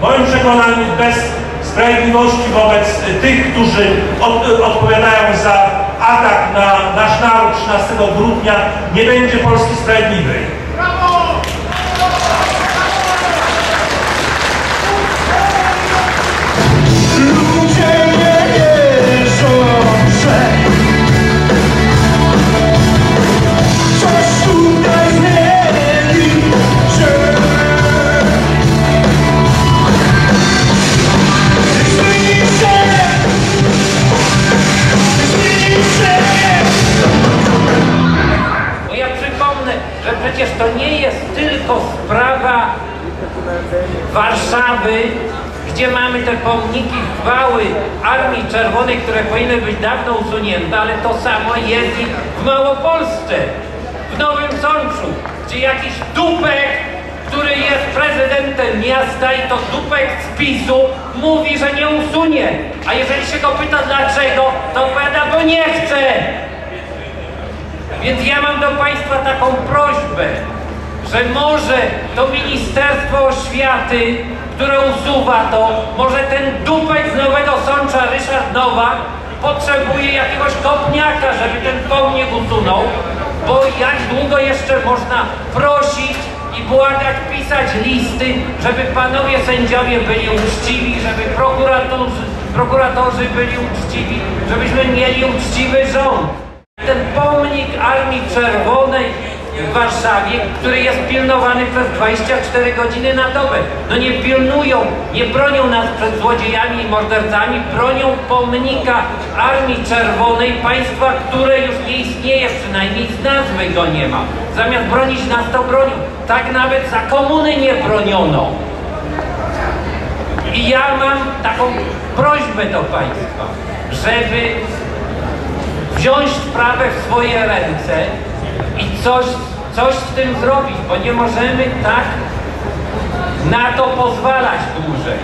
Moim przekonaniu bez sprawiedliwości wobec tych, którzy od, odpowiadają za atak na nasz naród 13 grudnia nie będzie Polski sprawiedliwej. Przecież to nie jest tylko sprawa Warszawy, gdzie mamy te pomniki chwały Armii Czerwonej, które powinny być dawno usunięte, ale to samo jest i w Małopolsce, w Nowym Sączu, gdzie jakiś dupek, który jest prezydentem miasta i to dupek z PiSu mówi, że nie usunie. A jeżeli się go pyta dlaczego, to odpowiada, bo nie chce. Więc ja mam do Państwa taką prośbę, że może to Ministerstwo Oświaty, które usuwa to, może ten dupek z Nowego Sącza, Ryszard Nowak, potrzebuje jakiegoś kopniaka, żeby ten pomnik usunął, bo jak długo jeszcze można prosić i błagać, pisać listy, żeby panowie sędziowie byli uczciwi, żeby prokuratorzy, prokuratorzy byli uczciwi, żebyśmy mieli uczciwy rząd. Ten pomnik Armii Czerwonej w Warszawie, który jest pilnowany przez 24 godziny na dobę. No nie pilnują, nie bronią nas przed złodziejami i mordercami, bronią pomnika Armii Czerwonej, państwa, które już nie istnieje, przynajmniej z nazwy go nie ma. Zamiast bronić nas, to bronią. Tak nawet za komuny nie broniono. I ja mam taką prośbę do Państwa, żeby wziąć sprawę w swoje ręce i coś, coś z tym zrobić, bo nie możemy tak na to pozwalać dłużej.